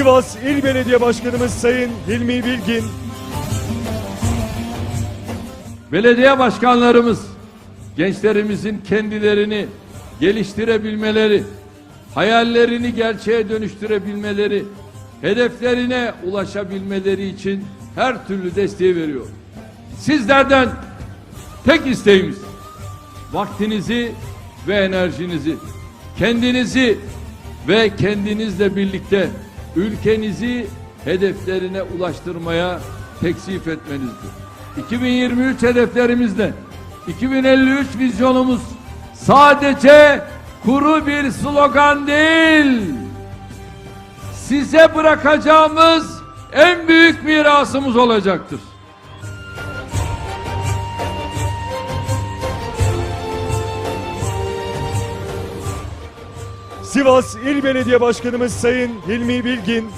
Sivas İl Belediye Başkanımız Sayın Hilmi Bilgin, Belediye başkanlarımız gençlerimizin kendilerini geliştirebilmeleri, hayallerini gerçeğe dönüştürebilmeleri, hedeflerine ulaşabilmeleri için her türlü desteği veriyor. Sizlerden tek isteğimiz vaktinizi ve enerjinizi, kendinizi ve kendinizle birlikte ülkenizi hedeflerine ulaştırmaya teksif etmenizdir. 2023 hedeflerimizle 2053 vizyonumuz sadece kuru bir slogan değil. Size bırakacağımız en büyük mirasımız olacaktır. Sivas İl Belediye Başkanımız Sayın Hilmi Bilgin,